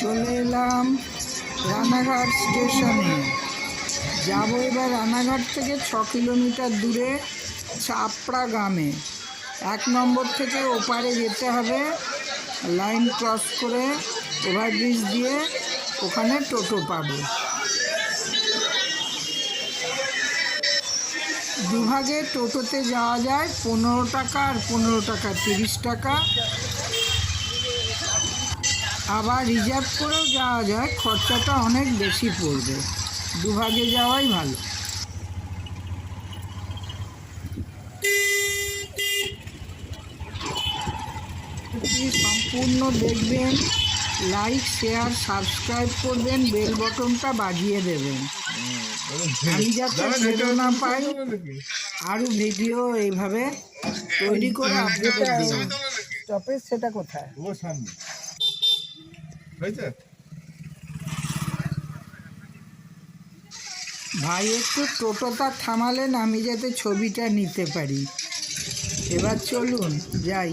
চলে এলাম রানাঘাট স্টেশনে। যাব এবার রানাঘাট থেকে ছ কিলোমিটার দূরে চাপড়া গ্রামে। এক নম্বর থেকে ওপারে যেতে হবে, লাইন ক্রস করে ওভারব্রিজ দিয়ে ওখানে টোটো পাবো। দুভাগে টোটোতে যাওয়া যায়, পনেরো টাকা আর পনেরো টাকা, তিরিশ টাকা। আবার রিজার্ভ করেও যাওয়া যায়, খরচাটা অনেক বেশি পড়বে। দুভাগে যাওয়াই ভালো। সম্পূর্ণ দেখবেন, লাইক, শেয়ার, সাবস্ক্রাইব করবেন, বেল বটনটা বাজিয়ে দেবেন। আমি যাতে না পাই আরও ভিডিও এইভাবে তৈরি করে আপলোড দিই সেটা কোথায়? ও সামনে। হয়েছে? ভাই একটু টোটোটা থামালেন আমি যাতে ছবিটা নিতে পারি। এবার চলুন যাই।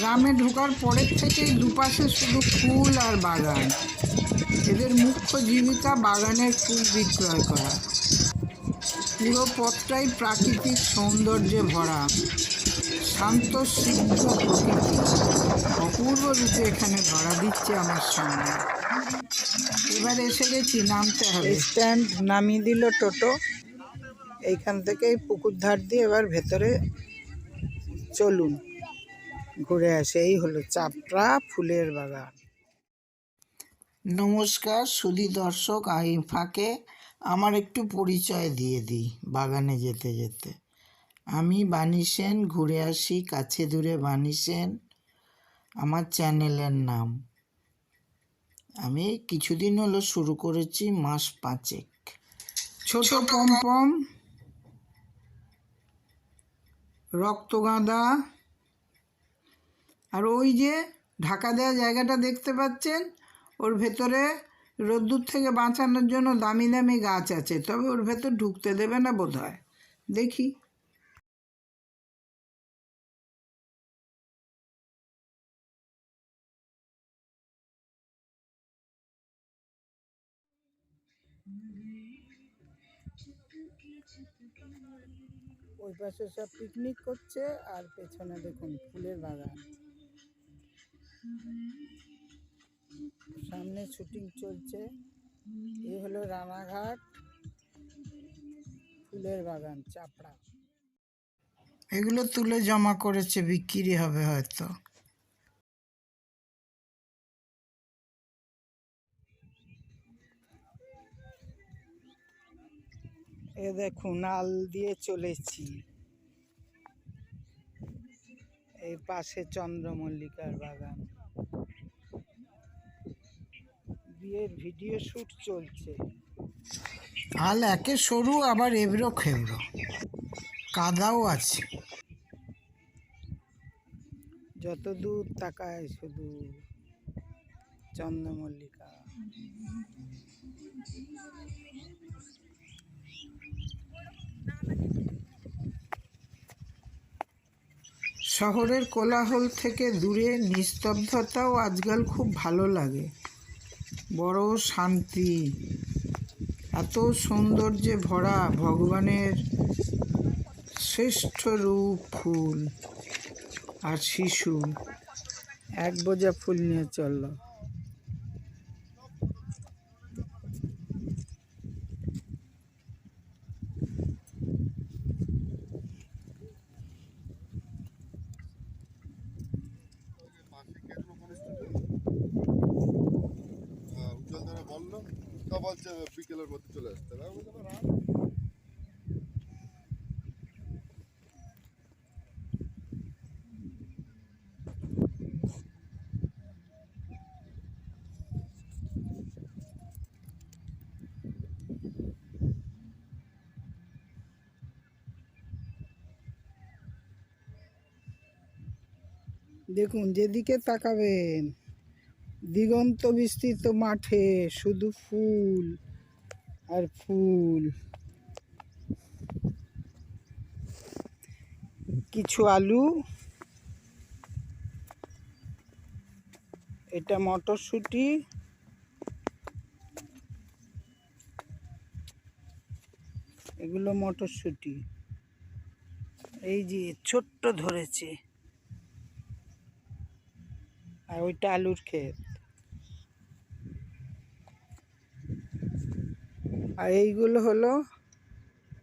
গ্রামে ঢোকার পরের থেকেই দুপাশে শুধু ফুল আর বাগান। এদের মুখ্য জীবিকা বাগানের ফুল বিক্রয় করা। পুরো পথটাই প্রাকৃতিক সৌন্দর্যে ভরা। শান্ত, সিদ্ধ প্রকৃতি। অপূর্ব রূপে এখানে ধরা দিচ্ছে আমার সামনে। এবার এসে গেছি, নামতে হবে। স্ট্যান্ড নামিয়ে দিল টোটো। এইখান থেকে পুকুর ধার দিয়ে এবার ভেতরে চলুন। ঘুরে আসে এই হলো চাপড়া ফুলের বাগান। নমস্কার সুধী দর্শক আমি ফাঁকে। আমার একটু পরিচয় দিয়ে দিই বাগানে যেতে যেতে। আমি বাণী সেন ঘুরে আসি কাছে দূরে বাণী সেন। আমার চ্যানেলের নাম। আমি কিছুদিন হলো শুরু করেছি মাস পাঁচেক। ছোট পমপম রক্তগাঁদা আর ওই যে ঢাকা দেওয়া জায়গাটা দেখতে পাচ্ছেন, ওর ভেতরে রোদ্দুর থেকে বাঁচানোর জন্য দামি দামি গাছ আছে, তবে ওর ভেতর ঢুকতে দেবে না বোধ হয় দেখি। ওই পাশে সব পিকনিক করছে, আর পেছনে দেখুন ফুলের বাগান। সামনে শুটিং চলছে। এই হলো রানাঘাট ফুলের বাগান চাপড়া। এগুলো তুলে জমা করেছে বিক্রি হবে হয়তো। এ দেখুন আল দিয়ে চলেছি। এই পাশে চন্দ্রমল্লিকার বাগান। বিয়ের ভিডিও শুট চলছে। আল একে সরু আবার এবড়ো খেবড়ো কাদাও আছে। যত দূর তাকায় শুধু চন্দ্রমল্লিকা। শহরের কোলাহল থেকে দূরে, নিস্তব্ধতাও আজকাল খুব ভালো লাগে। বড় শান্তি, এত সৌন্দর্যে ভরা ভগবানের শ্রেষ্ঠ রূপ ফুল আর শিশু। এক বোঝা ফুল নিয়ে চলল উজ্জ্বল দাদা বলল তা বলছে বিকেলের মধ্যে চলে আসতে হবে আমি বললাম, "রাত।" দেখুন, যেদিকে তাকাবেন, দিগন্ত বিস্তৃত মাঠে শুধু ফুল আর ফুল। কিছু আলু, এটা মটরশুঁটি, এগুলো মটরশুঁটি। এই যে ছোট্ট ধরেছে। আর ওইটা আলুর ক্ষেত। আর এইগুলো হলো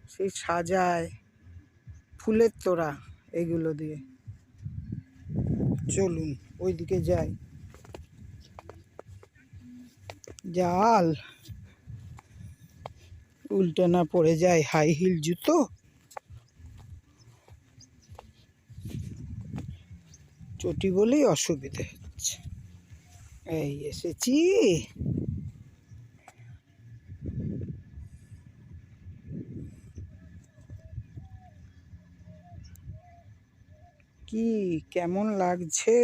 সেই সাজায় ফুলের তোড়া এগুলো দিয়ে। চলুন, ওইদিকে যাই। জাল। উল্টে না পড়ে যায় হাই হিল জুতো। চটি বলেই অসুবিধে। এই এসেছি কি কেমন লাগছে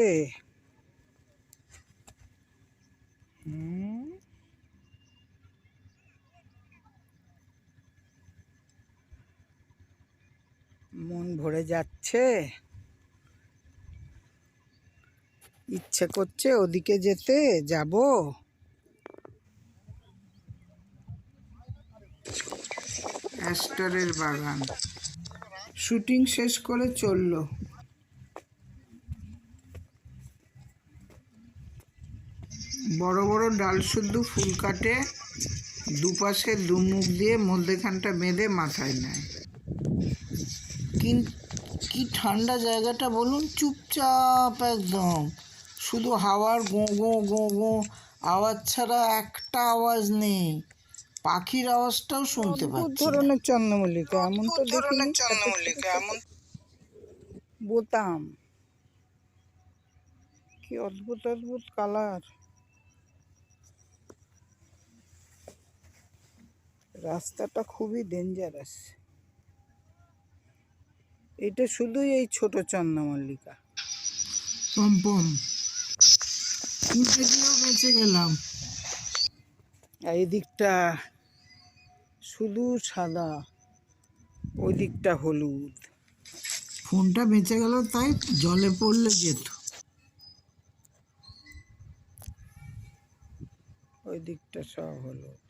মন ভরে যাচ্ছে ইচ্ছে করছে ওদিকে যেতে, যাব। অ্যাস্টারের বাগান। শুটিং শেষ করে চলল। বড় বড় ডাল শুদ্ধ ফুল কাটে, দুপাশে দুমুখ দিয়ে মধ্যেখানটা বেঁধে মাথায় নেয়। কিন- কি ঠান্ডা জায়গাটা বলুন? চুপচাপ একদম। শুধু হাওয়ার গো গো গো গো আওয়াজ ছাড়া একটা আওয়াজ নেই। পাখির আওয়াজটাও শুনতে পাচ্ছি ধরনের চন্দ্রমল্লিকা এমন তো দেখি চন্দ্রমল্লিকা এমন বোতাম। কি অদ্ভুত অদ্ভুত কালার। রাস্তাটা খুবই ডেঞ্জারাস এটা শুধুই এই ছোট চন্দ্রমল্লিকা। পম্পম উল্টে দিয়েও বেঁচে গেলাম। এই দিকটা শুধু সাদা ওই দিকটা হলুদ। ফোনটা বেঁচে গেল তাই জলে পড়লে যেত। ওই দিকটা সব হলুদ।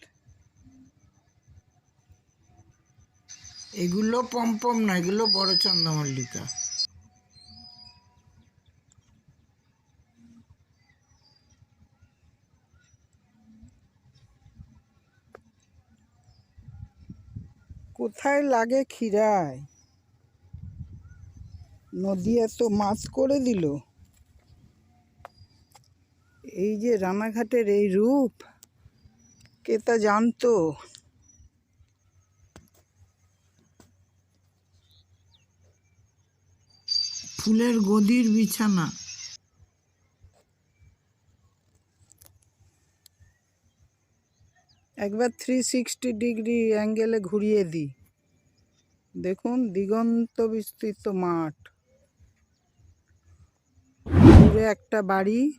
এগুলো পম্পম না এগুলো বড় চন্দ্রমল্লিকা। কোথায় লাগে খিরায় নদী এত মাছ করে দিল। এই যে রানাঘাটের এই রূপ, কে তা জানতো? ফুলের গদির বিছানা। একবার থ্রি সিক্সটি ডিগ্রি অ্যাঙ্গেলে ঘুরিয়ে দিই। দেখুন, দিগন্ত বিস্তৃত মাঠ। দূরে একটা বাড়ি,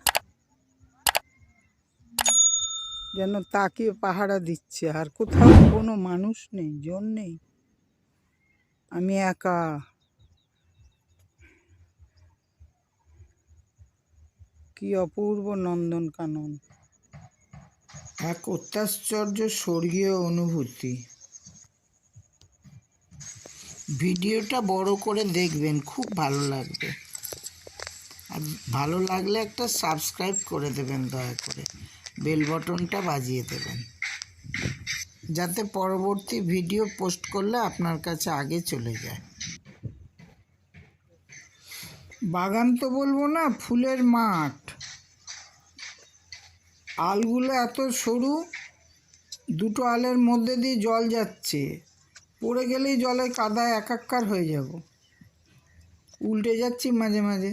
যেন তাকিয়ে পাহারা দিচ্ছে। আর কোথাও কোনো মানুষ নেই, জন নেই। আমি একা। কি অপূর্ব নন্দনকানন। এক অত্যাশ্চর্য স্বর্গীয় অনুভূতি। ভিডিওটা বড় করে দেখবেন, খুব ভালো লাগবে। আর ভালো লাগলে একটা সাবস্ক্রাইব করে দেবেন দয়া করে। বেল বটনটা বাজিয়ে দেবেন। যাতে পরবর্তী ভিডিও পোস্ট করলে আপনার কাছে আগে চলে যায়। বাগান তো বলব না, ফুলের মাঠ। আলগুলো এত সরু দুটো আলের মধ্যে দিয়ে জল যাচ্ছে। পড়ে গেলেই জলে কাদায় একাকার হয়ে যাব। উল্টে যাচ্ছি মাঝে মাঝে।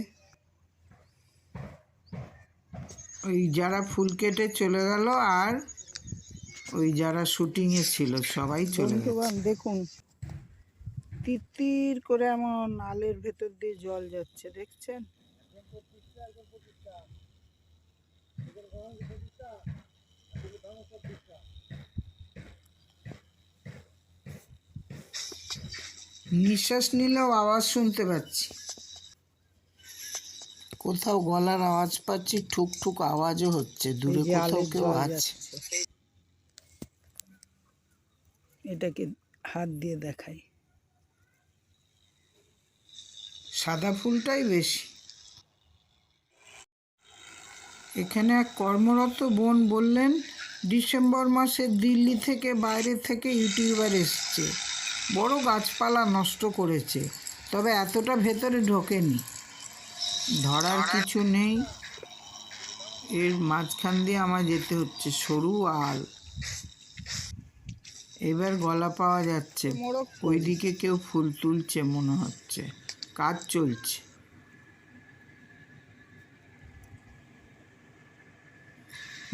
ওই যারা ফুল কেটে চলে গেল আর ওই যারা শুটিংয়ে ছিল সবাই চলে দেখুন তিতির করে এমন আলের ভেতর দিয়ে জল যাচ্ছে দেখছেন? নিঃশ্বাস নিলেও আওয়াজ শুনতে পাচ্ছি। কোথাও গলার আওয়াজ পাচ্ছি ঠুক ঠুক আওয়াজও হচ্ছে দূরে কোথাও কেউ আছে। এটাকে হাত দিয়ে দেখাই। সাদা ফুলটাই বেশি। এখানে এক কর্মরত বোন বললেন ডিসেম্বর মাসে দিল্লি থেকে বাইরে থেকে ইউটিউবার এসছে। বড় গাছপালা নষ্ট করেছে তবে এতটা ভেতরে ঢোকেনি। ধরার কিছু নেই। এর মাঝখান দিয়ে আমার যেতে হচ্ছে সরু আল। এবার গলা পাওয়া যাচ্ছে ওইদিকে কেউ ফুল তুলছে মনে হচ্ছে। কাজ চলছে।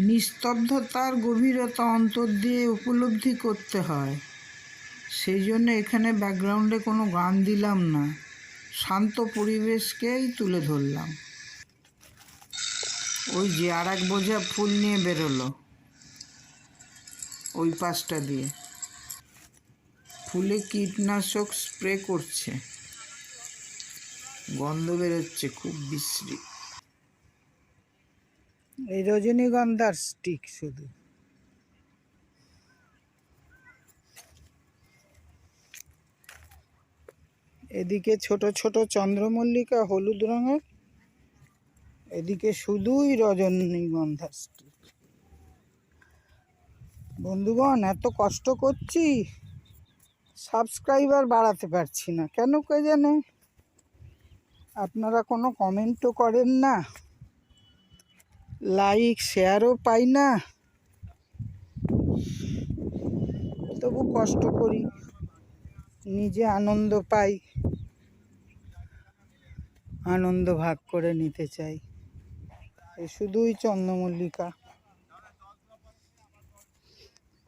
নিস্তব্ধতার গভীরতা অন্তর দিয়ে উপলব্ধি করতে হয়। সেই জন্য এখানে ব্যাকগ্রাউন্ডে কোনো গান দিলাম না। শান্ত পরিবেশকেই তুলে ধরলাম। ওই যে আর এক বোঝা ফুল নিয়ে বেরোলো। ওই পাশটা দিয়ে। ফুলে কীটনাশক স্প্রে করছে। গন্ধ বেরোচ্ছে, খুব বিশ্রী। এই রজনীগন্ধার স্টিক শুধু। এদিকে ছোট ছোট চন্দ্রমল্লিকা হলুদ রঙের, এদিকে শুধুই রজনীগন্ধার স্টিক বন্ধুগণ, এত কষ্ট করছি সাবস্ক্রাইবার বাড়াতে পারছি না, কেন কে জানে? আপনারা কোনো কমেন্টও করেন না। লাইক শেয়ারও পাই না। তবু কষ্ট করি, নিজে আনন্দ পাই, আনন্দ ভাগ করে নিতে চাই। শুধুই চন্দ্রমল্লিকা।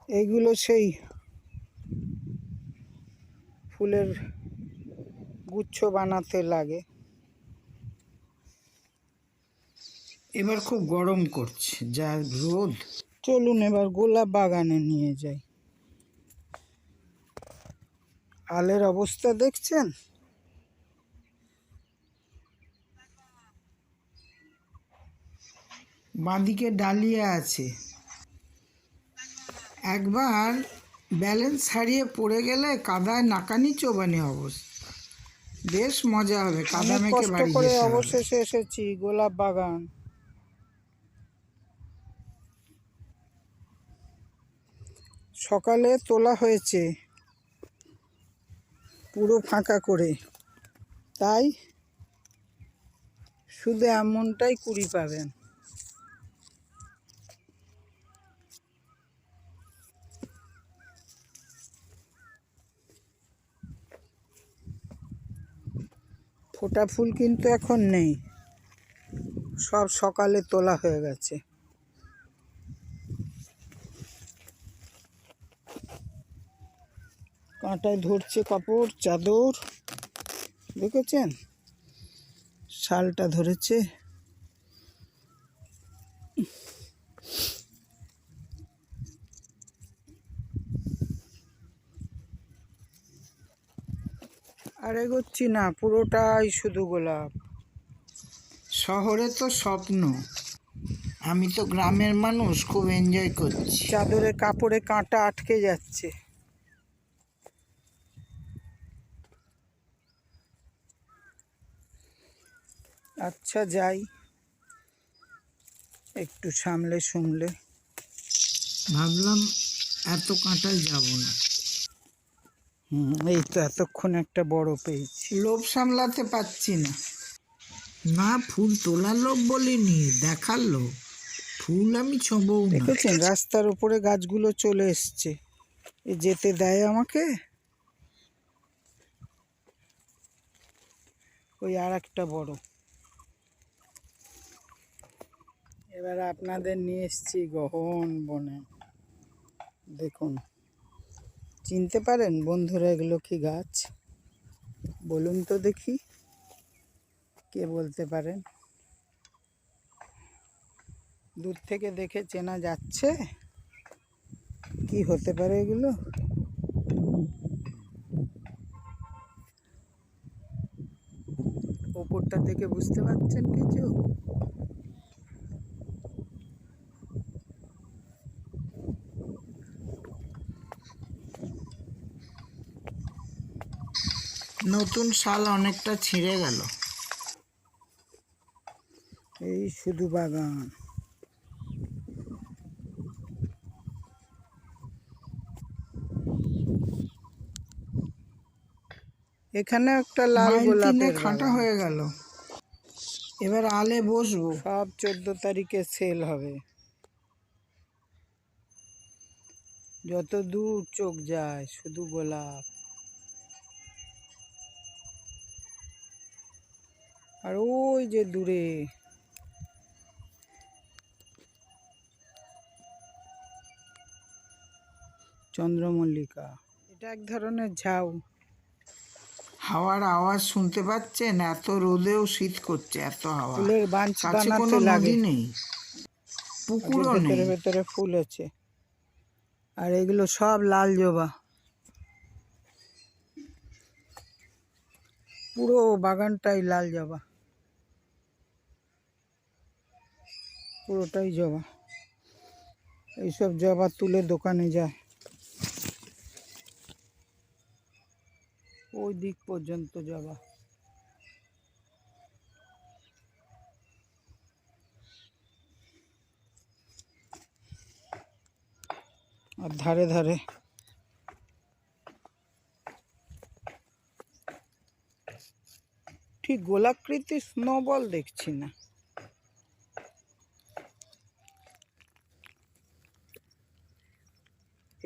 এগুলো সেই ফুলের গুচ্ছ বানাতে লাগে। এবার খুব গরম করছে যা রোদ। চলুন এবার গোলাপ বাগানে নিয়ে যাই। আলের অবস্থা দেখছেন? বাঁদিকে ডালিয়া আছে। একবার ব্যালেন্স হারিয়ে পড়ে গেলে কাদায় নাকানি চোবানি অবস্থা বেশ মজা হবে কাদা মেখে বাড়ি। অবশেষে এসেছি গোলাপ বাগান। সকালে তোলা হয়েছে। পুরো ফাঁকা করে। তাই শুধু এমনটাই কুড়ি পাবেন। ফোটা ফুল কিন্তু এখন নেই। সব সকালে তোলা হয়ে গেছে। কাঁটায় ধরছে কাপড় চাদর দেখেছেন? শালটা ধরেছে। আর এগোচ্ছি না পুরোটাই শুধু গোলাপ। শহরে তো স্বপ্ন। আমি তো গ্রামের মানুষ খুব এনজয় করছি। চাদরে কাপড়ে কাঁটা আটকে যাচ্ছে। আচ্ছা যাই। একটু সামলে সুমলে। ভাবলাম এত কাঁটায় যাব না। এই তো এতক্ষণ একটা বড় পেয়েছি। লোভ সামলাতে পারছি না। না ফুল তোলার লোভ বলিনি দেখার লোভ। ফুল আমি ছবও না। দেখেছেন রাস্তার উপরে গাছগুলো চলে এসছে। এ যেতে দেয় আমাকে? ওই আর একটা বড়। এবার আপনাদের নিয়ে এসছি গহন বনে। দেখুন, চিনতে পারেন বন্ধুরা এগুলো কি গাছ? বলুন তো দেখি, কে বলতে পারেন? দূর থেকে দেখে চেনা যাচ্ছে? কি হতে পারে এগুলো? ওপরটা থেকে বুঝতে পারছেন কিছু? নতুন শাল অনেকটা ছিঁড়ে গেল। এই শুধু বাগান। এখানে একটা লাল গোলাপের খাঁটা হয়ে গেল। এবার আলে বসবো। সব চোদ্দ তারিখে সেল হবে। যত দূর চোখ যায় শুধু গোলাপ। আর ওই যে দূরে। চন্দ্রমল্লিকা। এটা এক ধরনের ঝাউ। হাওয়ার আওয়াজ শুনতে পাচ্ছেন? এত রোদেও শীত করছে এত হাওয়া। ফুলের বাঞ্চ বানাতে লাগে। নেই পুকুরও ভেতরে নেই। ভেতরে ফুল আছে। আর এগুলো সব লাল জবা। পুরো বাগানটাই লাল জবা। পুরোটাই জবা। এইসব জবা তুলে দোকানে যায়। ওই দিক পর্যন্ত জবা। আর ধারে ধারে ঠিক গোলাকৃতি স্নোবল দেখছি না।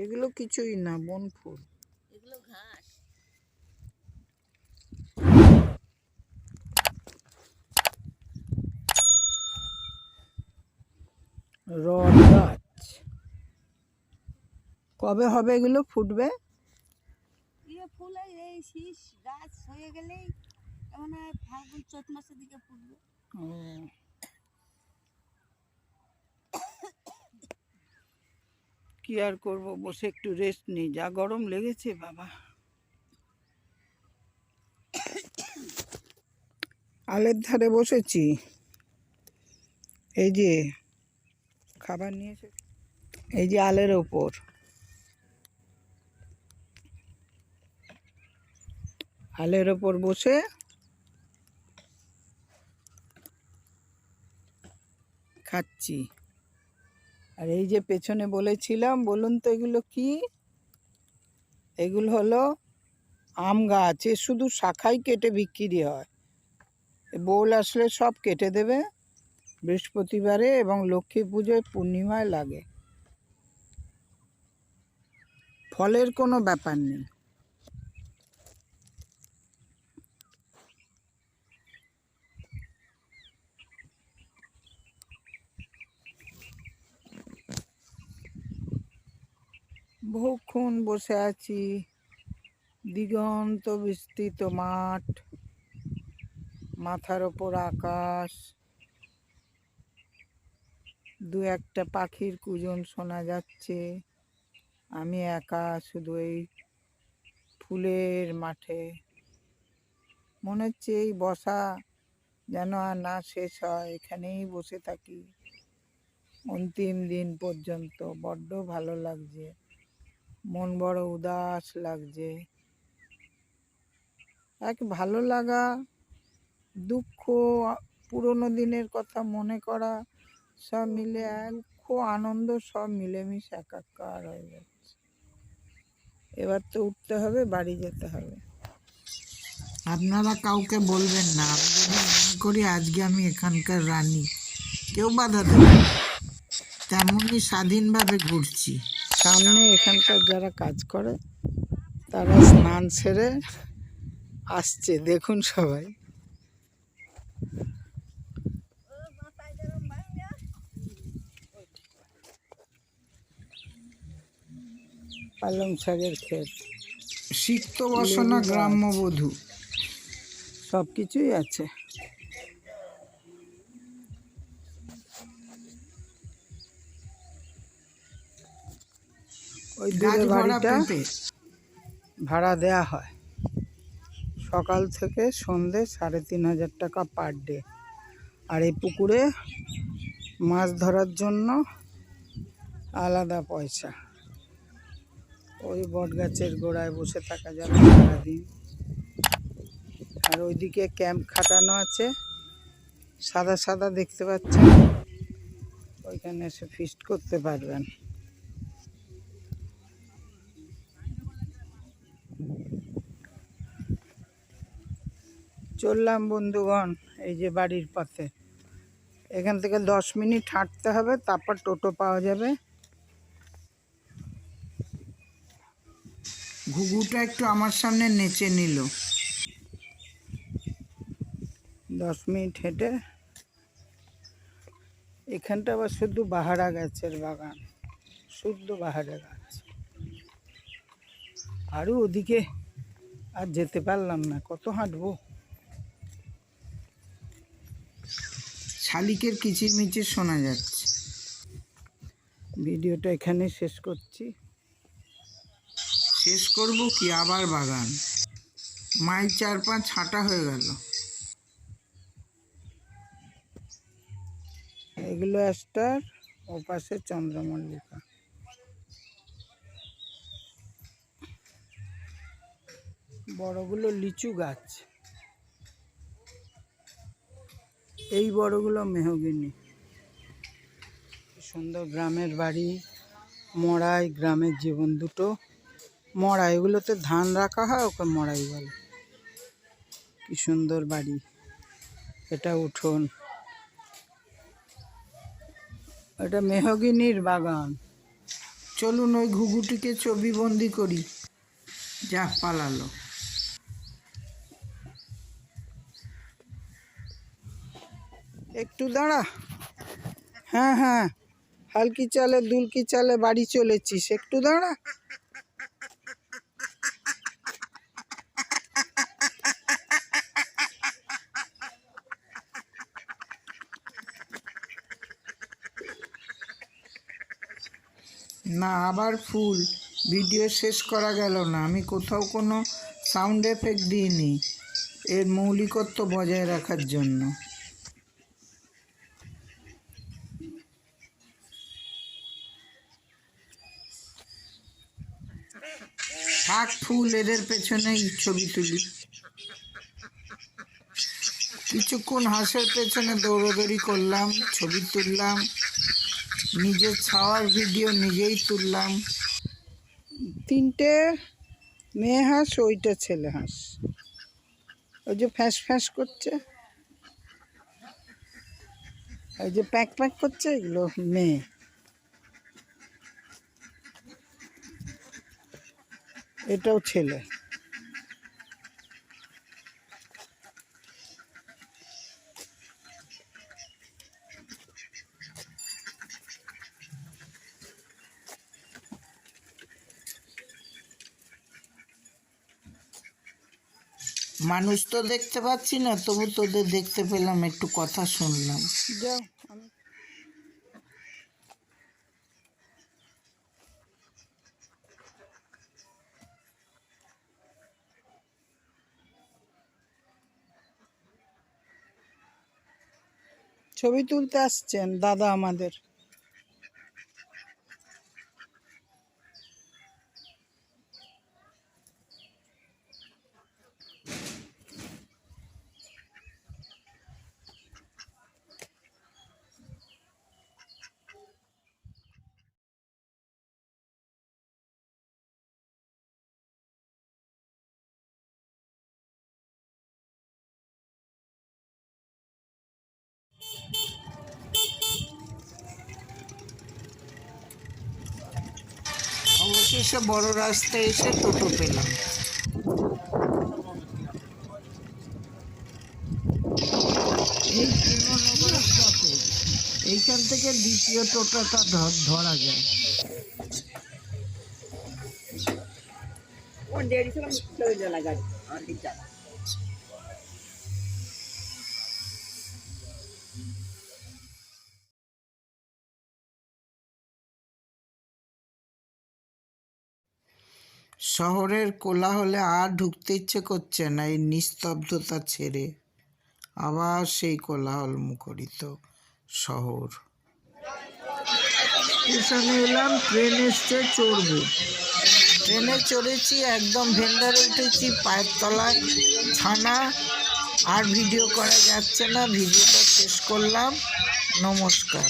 এগুলো কিছুই না বন ফুল রড গাছ। কবে হবে এগুলো ফুটবে? ইয়ে ফুল এই- শীষ গাছ হয়ে গেলেই এমন হয় ফাল্গুন চৈত মাসের দিকে ফুটবে। ও। কি আর করব? বসে একটু রেস্ট নিই। যা গরম লেগেছে, বাবা। আলের ধারে বসেছি। এই যে খাবার নিয়েছে, এই যে আলের ওপর। আলের ওপর বসে খাচ্ছি। আর এই যে পেছনে বলেছিলাম, বলুন তো এগুলো কি? এগুলো হলো আম গাছ, এ শুধু শাখাই কেটে বিক্রি হয়। বোল আসলে সব কেটে দেবে। বৃহস্পতিবারে এবং লক্ষ্মী পুজোয় পূর্ণিমায় লাগে। ফলের কোনো ব্যাপার নেই। বসে আছি। দিগন্ত বিস্তৃত মাঠ, মাথার ওপর আকাশ। দু একটা পাখির কুজন শোনা যাচ্ছে। আমি একা শুধু এই ফুলের মাঠে। মনে হচ্ছে এই বসা যেন আর না শেষ হয়, এখানেই বসে থাকি। অন্তিম দিন পর্যন্ত, বড্ড ভালো লাগছে। মন বড় উদাস লাগছে। এক ভালো লাগা, দুঃখ, পুরনো দিনের কথা মনে করা, সব মিলে এক আনন্দ, সব মিলেমিশে একাকার হয়ে যাচ্ছে। এবার তো উঠতে হবে, বাড়ি যেতে হবে। আপনারা কাউকে বলবেন না, আমি যদি মনে করি আজকে আমি এখানকার রানী, কেউ বাধা দেবে। তেমনই স্বাধীনভাবে ঘুরছি। সামনে এখানকার যারা কাজ করে তারা স্নান সেরে আসছে। দেখুন সবাই। পালং শাকের ক্ষেত। সিক্ত বসনা গ্রাম্যবধূ সব কিছুই আছে। ওই দূরে বাড়িটা ভাড়া দেয়া হয়। সকাল থেকে সন্ধে সাড়ে তিন হাজার টাকা পার ডে আর এই পুকুরে মাছ ধরার জন্য আলাদা পয়সা। ওই বট গাছের গোড়ায় বসে থাকা যাবে সারাদিন। আর ওইদিকে ক্যাম্প খাটানো আছে। সাদা সাদা দেখতে পাচ্ছেন। ওইখানে এসে ফিস্ট করতে পারবেন। চললাম বন্ধুগণ, এই যে বাড়ির পথে। এখান থেকে দশ মিনিট হাঁটতে হবে, তারপর টোটো পাওয়া যাবে। ঘুঘুটা একটু আমার সামনে নেচে নিল। দশ মিনিট হেঁটে এখানটা আবার শুধু বাহারা গাছের বাগান, শুদ্ধ বাহারা গাছ। আরও ওদিকে আর যেতে পারলাম না, কত হাঁটবো? শালিকের কিচিরমিচির শোনা যাচ্ছে। ভিডিওটা এখানে শেষ করছি। শেষ করব কি? আবার বাগান। মাইল চার পাঁচ হাঁটা হয়ে গেল। এগুলো অ্যাস্টার, ও পাশে চন্দ্রমল্লিকা। বড়গুলো লিচু গাছ। এই বড়গুলো মেহগিনি। সুন্দর গ্রামের বাড়ি, মড়াই গ্রামের জীবন দুটো। মড়াই, এগুলোতে ধান রাখা হয়, ওকে মড়াই বলে। কি সুন্দর বাড়ি, এটা উঠোন। এটা মেহগিনির বাগান। চলুন ওই ঘুঘুটিকে ছবি বন্দি করি। যা পালালো। একটু দাঁড়া। হ্যাঁ হ্যাঁ হালকি চালে, দুলকি চালে বাড়ি চলেছিস, একটু দাঁড়া। না, আবার ফুল। ভিডিও শেষ করা গেল না, আমি কোথাও কোনো সাউন্ড এফেক্ট দিইনি। এর মৌলিকত্ব বজায় রাখার জন্য থাক ফুল এদের পেছনেই ছবি তুলি। কিছুক্ষণ হাঁসের পেছনে দৌড়োদৌড়ি করলাম, ছবি তুললাম, নিজের ছাওয়ার ভিডিও নিজেই তুললাম। তিনটে মেয়ে হাঁস, ওইটা ছেলে হাঁস। ওই যে ফ্যাঁস ফ্যাঁস করছে। ওই যে প্যাক প্যাক করছে, এগুলো মেয়ে। এটাও ছেলে। মানুষ তো দেখতে পাচ্ছি না তবু তোদের দেখতে পেলাম একটু কথা শুনলাম। যাও আমি ছবি তুলতে আসছেন দাদা আমাদের অবশেষে বড় রাস্তায় এসে টোটো পেলাম। এইখান থেকে দ্বিতীয় টোটোটা ধরা যায়। শহরের কোলাহলে আর ঢুকতে ইচ্ছে করছে না এই নিস্তব্ধতা ছেড়ে। আবার সেই কোলাহল মুখরিত শহর। স্টেশনে এলাম, ট্রেন এসছে চড়বো। ট্রেনে চড়েছি, একদম ভেন্ডারে উঠেছি, পায়ের তলায় ছানা। আর ভিডিও করা যাচ্ছে না, ভিডিওটা শেষ করলাম। নমস্কার।